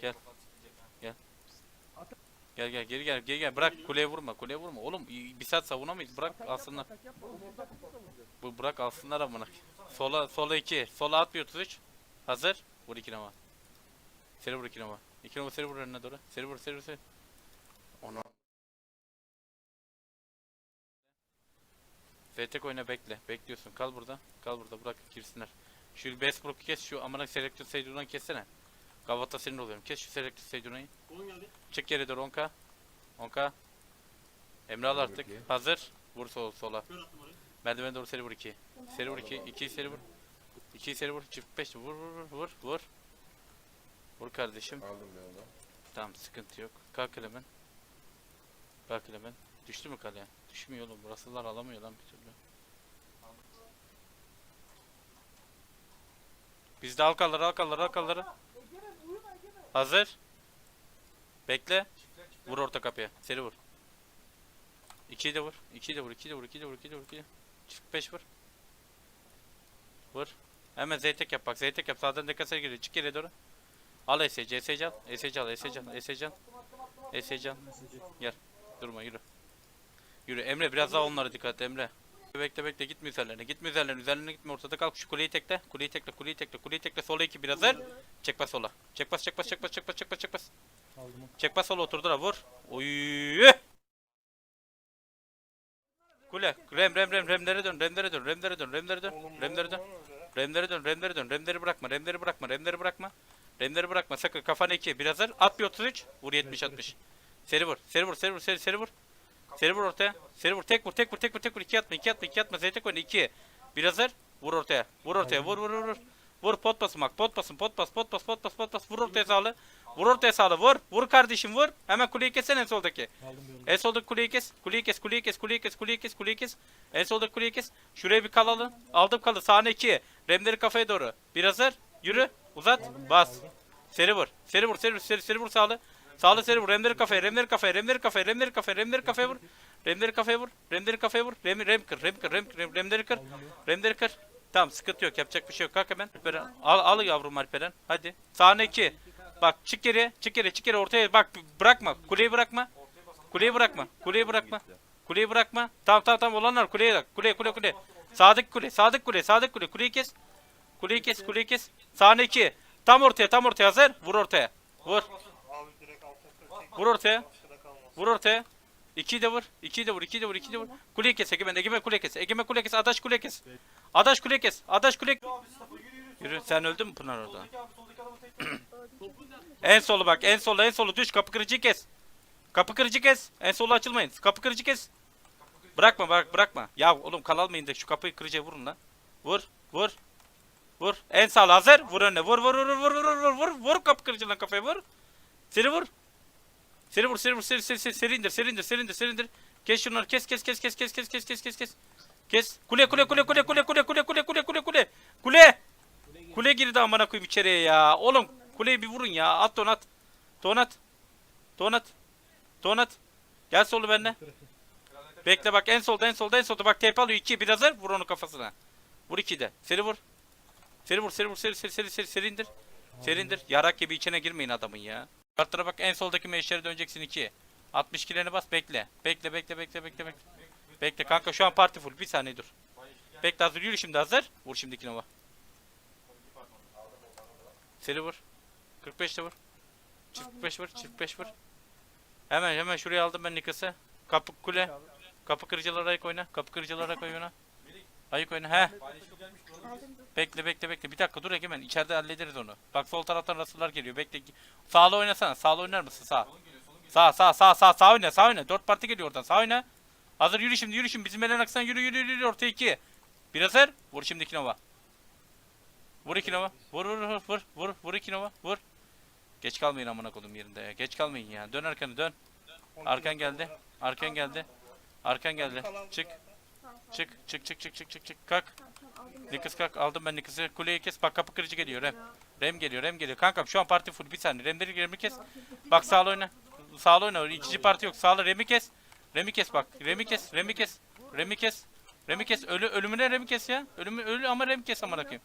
Gel. Gel. Gel gel geri gel geri gel. Bırak kuleye vurma kuleye vurma. Oğlum bir saat savunamayız. Bırak alsınlar. bu bırak alsınlar amına sola sola 2 sola at bir 33 hazır. Vur 2 nama seri vur 2 nama 2 nama seri vur önüne doğru. Seri vur seri vur seri. Onu ZTK oyna bekle. Bekliyorsun. Kal burada. Kal burada. Bırak girsinler. Şu Westbrook'u kes şu amına selektör Seydun'dan kessene Gavata senin oluyorum kes şu Kolun geldi. Çık geri doğru 10k. 10k. Emre al artık. Peki. Hazır. Vur sol sola. Merdivene doğru seri vur 2. Seri vur 2. 2'yi seri vur. 2'yi seri vur. Çift 5 vur vur vur vur vur. Vur kardeşim. Aldım ben onu. Tamam sıkıntı yok. Kalk hemen. Kalk hemen. Düştü mü kaleye? Düşmüyor oğlum. Burasılar alamıyor lan bir türlü. Bizde halkaları halkaları halkaları. Hazır. Bekle. Vur orta kapıya. Seri vur. 2'yi de vur. 2'yi de vur. 2'yi de vur. 2'yi de vur. 2'yi de vur. 2'yi de Çift 5 vur. Vur. Hemen zeytek yap bak. Zeytek yap. Sağdan dekasa giriyor. Çık geriye doğru. Al ESC. ESC al. ESC al. ESC al. ESC al. ESC al. Gel. Durma yürü. Yürü. Emre biraz daha onlara dikkat Emre. Bekle bekle gitme üzerlerine. Gitme üzerlerine. Üzerlerine gitme. Ortada kalk. Şu kuleyi tekle. Kuleyi tekle. Kuleyi tekle. Kuleyi tekle. Sola 2 biraz hazır. Çek bas sola. Çek bas çek bas çek bas çek bas çek bas çek bas. Çek bas sola oturdu da vur. Oy. Kule. Rem rem rem remlere dön. Remlere dön. Remlere dön. Remlere dön. Remlere dön. Remlere dön. Remlere dön. Remleri bırakma. Remleri bırakma. Remleri bırakma. Remleri bırakma. Sakın kafana 2. Biraz hazır. At bir 33. Vur 70 60. Seri vur. Seri vur. Seri vur. Seri seri vur. Seri vur ortaya. Seri vur. Tek vur. Tek vur. Tek vur. Tek vur. 2 atma. 2 atma. 2 atma. Zeytek oyna. 2. Biraz hazır. Vur ortaya. Vur ortaya. Vur vur vur vur. Vur pot basın bak. Pot basın. Pot bas. Pot bas. Pot bas. Pot bas. Vur ortaya sağlı. Vur ortaya sağlı. Vur. Vur kardeşim vur. Hemen kuleyi kessene en soldaki. En soldaki kuleyi kes. Kuleyi kes. Kuleyi kes. Kuleyi kes. Kuleyi kes. Kuleyi kes. En soldaki kuleyi kes. Şuraya bir kalalım. Aldım kalı. Sahne 2. Remleri kafaya doğru. Bir hazır. Yürü. Uzat. Bas. Seri vur. Seri vur. Seri vur. Seri, seri vur sağlı. Sağlı seri vur. Remleri kafaya. Remleri kafaya. Remleri kafaya. Remleri kafaya. Remleri kafaya vur. Remleri kafaya vur. Remleri kafaya vur. Rem, rem kır. Rem kır. Rem, rem, remleri kır. Remleri kır. Tamam sıkıntı yok. Yapacak bir şey yok. Kalk hemen. Al, al yavrum Alperen. Hadi. Sahne 2. Bak çık geri. Çık geri. Çık geri. Ortaya. Bak bırakma. Kuleyi bırakma. Kuleyi bırakma. Kuleyi bırakma. Kuleyi bırakma. Tamam tamam tamam olanlar kuleye bak. Kule kule kule. Sadık kule. Sadık kule. Sadık kule. Kuleyi kes. Kuleyi kes. Kuleyi kes. Sahne 2. Tam ortaya. Tam ortaya hazır. Vur ortaya. Vur. Abi direkt altına kır. Vur ortaya. Vur ortaya. 2'yi de vur. 2'yi de vur. 2'yi de vur. 2'yi de vur. Kuleyi kes. Egemen. Egemen kule kes. Egemen kule kes. Adaş kule kes. Adaş kule kes. Adaş kule. Yürü. Sen öldün mü Pınar orada? En solu bak. En solu. En solu. Düş. Kapı kırıcı kes. Kapı kırıcı kes. En solu açılmayın. Kapı kırıcı kes. Bırakma bırak bırakma. Ya oğlum kalalmayın da şu kapıyı kırıcıya vurun lan. Vur. Vur. Vur. En sağ hazır. Vur önüne. Vur vur vur vur vur vur vur vur. Kapı kırıcından kafaya vur. Seni vur. Seri vur, seri vur, seri seri seri seri indir, seri indir, seri indir, seri indir. Kes şunları, kes kes kes kes kes kes kes kes kes kes. Kes. Kule kule kule kule kule kule kule kule kule kule kule. Kule. Kule girdi amına koyayım içeriye ya. Oğlum kuleyi bir vurun ya. At donat. Donat. Donat. Donat. Gel solu benimle. Bekle bak en solda en solda en solda bak TP alıyor 2 bir hazır vur onu kafasına. Vur 2 de. Seri vur. Seri vur seri vur seri seri seri seri seri indir. Seri indir. Yarak gibi içine girmeyin adamın ya. Kartlara bak en soldaki meşlere döneceksin 2. 60 kileni bas bekle. Bekle bekle bekle bekle bekle. Bekle kanka şu an parti full. Bir saniye dur. Bekle hazır yürü şimdi hazır. Vur şimdiki nova. Seri vur. 45 de vur. Çift 45 vur. Çift 5 vur. Hemen hemen şuraya aldım ben Nikas'ı. Kapı kule. Kapı kırıcılara ayık oyna. Kapı kırıcılara ayık oyna. Ayık oyna. He. Bekle bekle bekle. Bir dakika dur Egemen. İçeride hallederiz onu. Bak sol taraftan rasılar geliyor. Bekle. Sağla oynasana. Sağla oynar mısın? Sağ. Sağ sağ sağ sağ sağ oyna. Sağ oyna. Dört parti geliyor oradan. Sağ oyna. Hazır yürü şimdi yürü şimdi. Bizim Elen Aksan yürü yürü yürü. Ortaya iki. Bir hazır. Vur şimdi iki nova. Vur iki nova. Vur vur vur vur. Vur vur iki nova. Vur. Geç kalmayın amına kodum yerinde ya. Geç kalmayın ya. Dön arkanı dön. Arkan geldi. Arkan geldi. Arkan geldi. Çık. Çık çık çık çık çık çık çık. Kalk. Nikas kalk aldım ben Nikas'ı. Kuleyi kes. Bak kapı kırıcı geliyor Rem. Rem geliyor Rem geliyor. Kankam şu an parti full. Bir saniye. Remleri Rem'i kes. Bak sağla oyna. Sağla oyna. İkinci parti yok. Sağla Rem'i kes. Rem'i kes bak. Rem'i kes. Rem'i kes. Rem'i kes. Rem'i kes. Ölü ölümüne Rem'i kes ya. Ölümü ölü ama Rem kes amına koyayım.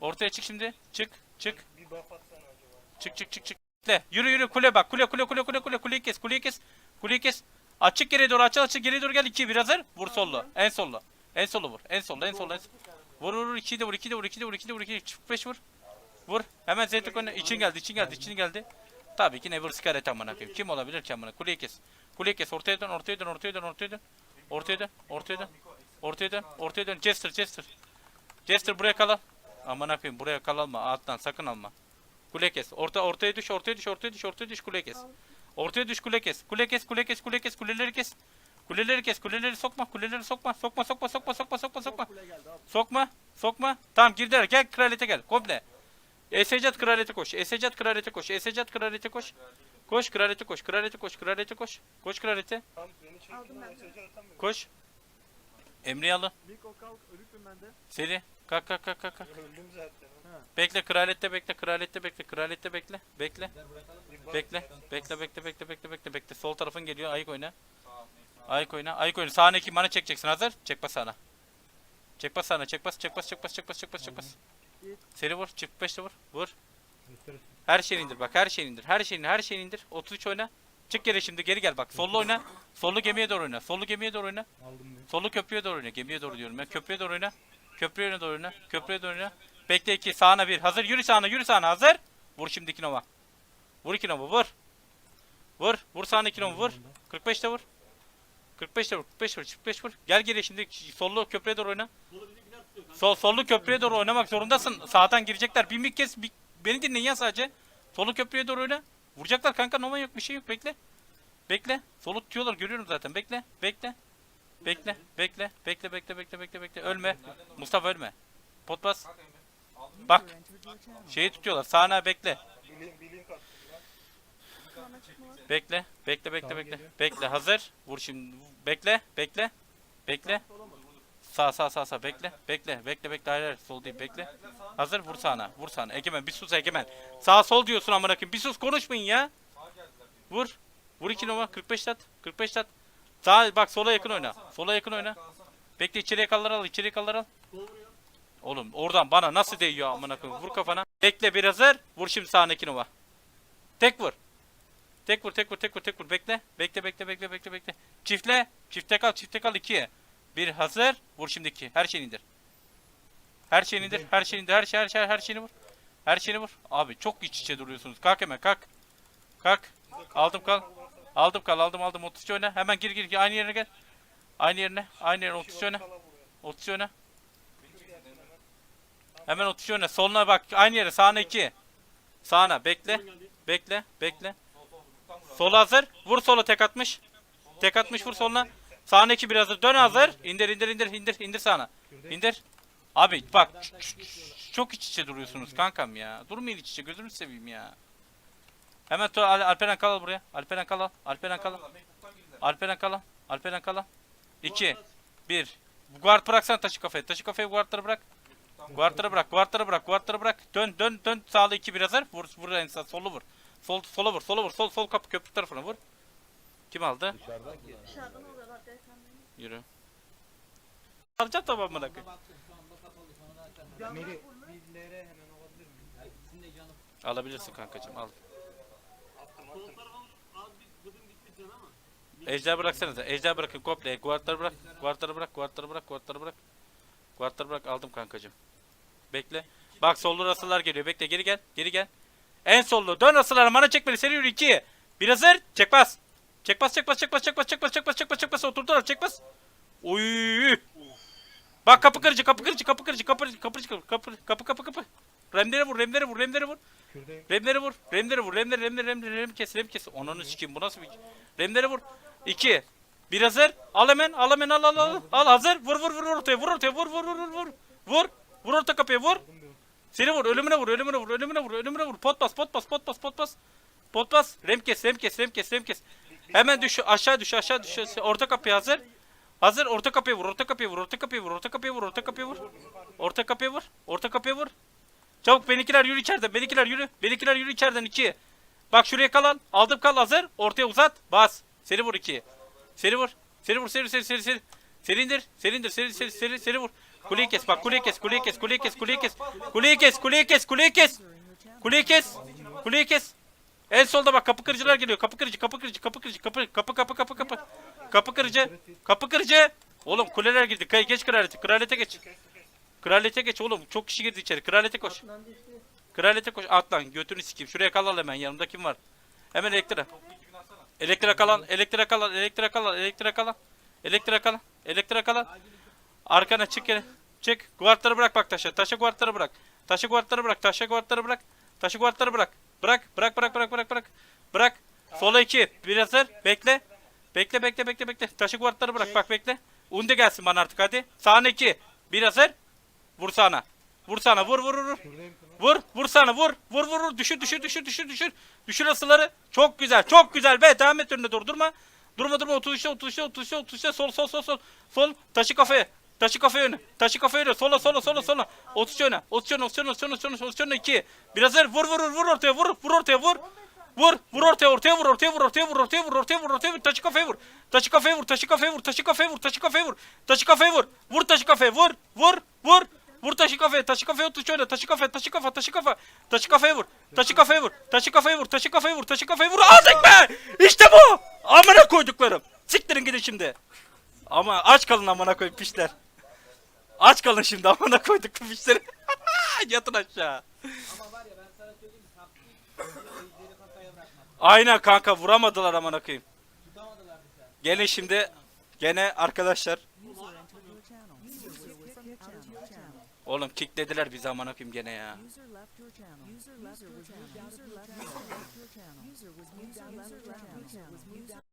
Ortaya çık şimdi. Çık. Çık. Çık çık çık çık. Yürü yürü kule bak. Kule kule kule kule kule kuleyi kes kuleyi kes. Kuleyi kes. Açık geriye doğru açıl açık geriye doğru gel 2 bir hazır. Vur sollu. En sollu. En sollu vur. En sollu en sollu. En sollu. Vur vur vur 2 de vur 2 de vur 2 de vur 2 de vur 2 de vur 5 vur. Vur. Hemen Zeytek önüne. için geldi için geldi için geldi. Tabii ki Never Scarlet amına koyayım. Kim olabilir ki amına? Kuleyi kes. Kuleyi kes. Ortaya dön ortaya dön ortaya dön ortaya dön. Ortaya dön ortaya dön. Ortaya dön ortaya dön. Jester Jester. Jester buraya kal al. Aman koyayım buraya kal alma. Alttan sakın alma. Kule kes. Orta ortaya düş, ortaya düş, ortaya düş, ortaya düş, kule kes. Ortaya düş, kule kes. Kule kes, kule kes, kule kes, kuleleri kes. Kuleleri kes, kuleleri sokma, kuleleri sokma, sokma, sokma, sokma, sokma, sokma, sokma. Sokma, sokma. Tamam girdiler. Gel kraliyete gel. Komple. Esecat kraliyete koş. Esecat kraliyete koş. Esecat kraliyete koş. Koş kraliyete koş. Kraliyete koş. Kraliyete koş. Koş kraliyete. Koş. Emre'yi alın. Miko kalk ölüktüm ben de. Seri. Kalk kalk kalk kalk. kalk. Öldüm zaten. Bekle kraliyette bekle. Kraliyette bekle. Kraliyette bekle. Bekle. Bekle. Bekle bekle bekle bekle bekle bekle. Sol tarafın geliyor. Ayık oyna. Ayık oyna. Ayık oyna. Sağına iki mana çekeceksin. Hazır. Çek bas sağına. Çek bas sağına. Çek bas. Çek bas. Çek bas. Çek bas. Çek bas. Çek bas. Seri vur. Çift beşte vur. Vur. Her şeyini indir bak. Her şeyini indir. Her şeyini her şeyini indir. 33 oyna. Çık geri şimdi. Geri gel bak. Sollu oyna. Sollu gemiye doğru oyna. Sollu gemiye doğru oyna. Sollu köprüye doğru oyna. Gemiye doğru diyorum ya. Köprüye doğru oyna. Köprüye doğru oyna. Köprüye doğru oyna. Bekle iki. Sağına bir. Hazır. Yürü sağına. Yürü sağına. Hazır. Vur şimdi iki nova. Vur iki nova. Vur. Vur. Vur sağına iki nova. Vur. 45'te vur. 45'te vur. 45 vur. 45 vur. Gel geri şimdi. Sollu köprüye doğru oyna. Sol sollu köprüye doğru oynamak zorundasın. Sağdan girecekler. Bir mik kes. bir- Beni dinleyin ya sadece. Sollu köprüye doğru oyna. Vuracaklar kanka Nova yok bir şey yok bekle. Bekle. Solut diyorlar görüyorum zaten bekle. Bekle. Bekle. Bekle. Bekle bekle bekle bekle bekle. Ölme. Mustafa ölme. Pot bas. Bak. Şeyi tutuyorlar. Sana bekle. Bekle. Bekle bekle bekle. Bekle hazır. Vur şimdi. Bekle. Bekle. Bekle. Sağ sağ sağ sağ. Bekle bekle bekle bekle. Hayır hayır. Sol değil bekle. Hazır vur sağına vur sağına. Egemen bir sus Egemen. Sağ sol diyorsun amına koyayım. Bir sus konuşmayın ya. Vur. Vur iki numara. 45 tat 45 tat Sağ bak sola yakın oyna. Sola yakın oyna. Bekle içeriye kallar al içeriye kallar al. Oğlum oradan bana nasıl değiyor amına koyayım? Vur kafana. Bekle bir hazır. Vur şimdi sağına iki numara. Tek vur. Tek vur tek vur tek vur tek vur. Bekle. Bekle bekle bekle bekle bekle. Çiftle. Çifte kal çifte kal ikiye bir hazır. Vur şimdi iki. Her şeyini indir. Her şeyini indir. Her şeyini indir. Her şey her şey her şeyini vur. Her şeyini vur. Abi çok iç içe duruyorsunuz. Kalk hemen kalk. Kalk. Aldım kal. Aldım kal. Aldım aldım. 33 oyna. Hemen gir gir. Aynı yerine gel. Aynı yerine. Aynı yerine 33 oyna. Kala buraya. 33 oyna. Hemen 33 oyna. Soluna bak. Aynı yere. Sağına 2. Sağına. Bekle. Bekle. Bekle. Sol hazır. Vur sola tek atmış. Tek atmış vur soluna. Sağına 2 bir hazır. Dön hazır. İndir indir indir indir indir sağına. İndir. Abi bak çok iç içe duruyorsunuz kankam ya. Durmayın iç içe gözünü seveyim ya. Hemen to Al- Alperen kal al buraya. Alperen kal al. Alperen kal al. Alperen kal al. Alperen kal al. 2 1 Guard bıraksan taşı kafaya. Taşı kafaya guardları bırak. Guardları bırak. Guardları bırak. Guardları bırak. Dön dön dön sağlı 2 bir hazır. Vur vur en sağ solu vur. Sol sola vur. Sola vur. Sol sol kapı köprü tarafına vur. Kim aldı? Dışarıdan beyefendi. Yürü. Alacağım tamam mı koyayım? Meri bizlere hemen alabilir miyim? Alabilirsin kankacığım al. Ejder bıraksanıza. Ejder bırakın komple. Guardları bırak. Guardları bırak. Guardları bırak. Guardları bırak. Guardları bırak. Aldım kankacığım. Bekle. Bak sollu rasılar geliyor. Bekle geri gel. Geri gel. En sollu. Dön rasılara. Mana çekmeli. Seri yürü 2. Bir hazır. Çek bas. Çek bas çek bas çek bas çek bas çek bas çek bas çek bas çek bas oturdular çek bas. Oy. Bak kapı kırıcı kapı kırıcı kapı kırıcı kapı kırıcı kapı kırıcı kapı kapı kapı kapı. Remlere vur remlere vur remlere vur. Remleri vur. Remleri vur. Remleri remleri remleri rem kes rem kes. Onunu sikeyim bu nasıl bir Remleri vur. 2 Bir hazır. Al hemen al hemen al al al. Al hazır. Vur vur vur ortaya vur ortaya vur vur vur vur vur. Vur. Vur orta kapıya vur. Seni vur ölümüne vur ölümüne vur ölümüne vur ölümüne vur. Pot bas pot bas pot bas pot bas. Pot bas. Rem kes rem kes rem kes rem kes. Hemen düş aşağı düş aşağı düş. Şey, orta kapıya hazır. Hazır orta kapıya vur orta kapıya vur orta kapıya vur orta kapıya vur orta kapıya vur. Orta kapıya vur. Orta kapıya vur. Çabuk benimkiler yürü içeriden. Benimkiler yürü. Benimkiler yürü içeriden iki. Bak şuraya kalan. Aldım kal hazır. Ortaya uzat. Bas. Seri vur iki. Seri vur. Seri vur seri seri seri seri. Seri indir. Seri indir. Seri seri seri seri vur. Kuleyi kes bak kuleyi kes kuleyi kes kuleyi kes kuleyi kes. Kuleyi kes kuleyi kes kuleyi kes. Kuleyi kes. Kuleyi kes. En solda bak kapı kırıcılar geliyor. Kapı kırıcı, kapı kırıcı, kapı kırıcı, kapı kapı kapı kapı kapı. Kapı kırıcı. Kapı kırıcı. Oğlum kuleler girdi. Kay geç kraliyete. Kraliyete geç. Kraliyete geç oğlum. Çok kişi girdi içeri. Kraliyete koş. Kraliyete koş. Atlan. Götünü sikeyim. Şuraya kal al hemen. Yanımda kim var? Hemen elektre. Elektre kalan. Elektre kalan. Elektre kalan. Elektre kalan. Elektre kalan. Elektre kalan. Arkana çık yere. Çık. Guardları bırak bak taşa. Taşa guardları bırak. Taşa guardları bırak. Taşa guardları bırak. Taşı guardları bırak. Bırak. Bırak bırak bırak bırak bırak. Bırak. Sola 2. Bir hazır. Bekle. Bekle bekle bekle bekle. Taşı guardları bırak. Bak bekle. Unde gelsin bana artık hadi. Sağına 2. Bir hazır. Vur sağına. Vur sana. Vur vur vur. Vur. Vur sana. Vur. Vur vur vur. Düşür düşür düşür düşür düşür. Düşür asıları. Çok güzel. Çok güzel be. Devam et önüne dur. Durma. Durma durma. 33'te 33'te 33'te 33'te sol sol sol sol. Sol. Taşı kafaya. Taşı kafaya öne. Taşı kafaya öne. Sola sola sola sola. 33 öne. 33 öne. 33 öne. 33 öne. 33 öne. 2. Biraz hazır. Vur vur vur. Vur ortaya. Vur. Vur ortaya. Vur. Vur. Vur ortaya. Ortaya vur. Ortaya vur. Ortaya vur. Ortaya vur. Ortaya vur. Ortaya vur. Taşı kafaya vur. Taşı kafaya vur. Taşı kafaya vur. Taşı kafaya vur. Taşı kafaya vur. Taşı kafaya vur. Vur taşı kafaya. Vur. Vur. Vur. Vur taşı kafaya. Taşı kafaya otur şöyle. Taşı kafa. Taşı kafa. Taşı kafa. Taşı kafaya vur. Taşı kafaya vur. Taşı kafaya vur. Taşı kafaya vur. Taşı kafaya vur. Aldık be. İşte bu. Amına koyduklarım. Siktirin gidin şimdi. Ama aç kalın amına koyup pişler. Aç kalın şimdi amına koyduk bu pişleri. Yatın aşağı. Ama var ya ben sana söyleyeyim mi? Taktik ejderi kasaya bırakmak. Aynen kanka vuramadılar amına koyayım. Tutamadılar. Gene şimdi gene arkadaşlar Oğlum kicklediler bizi amına koyayım gene ya.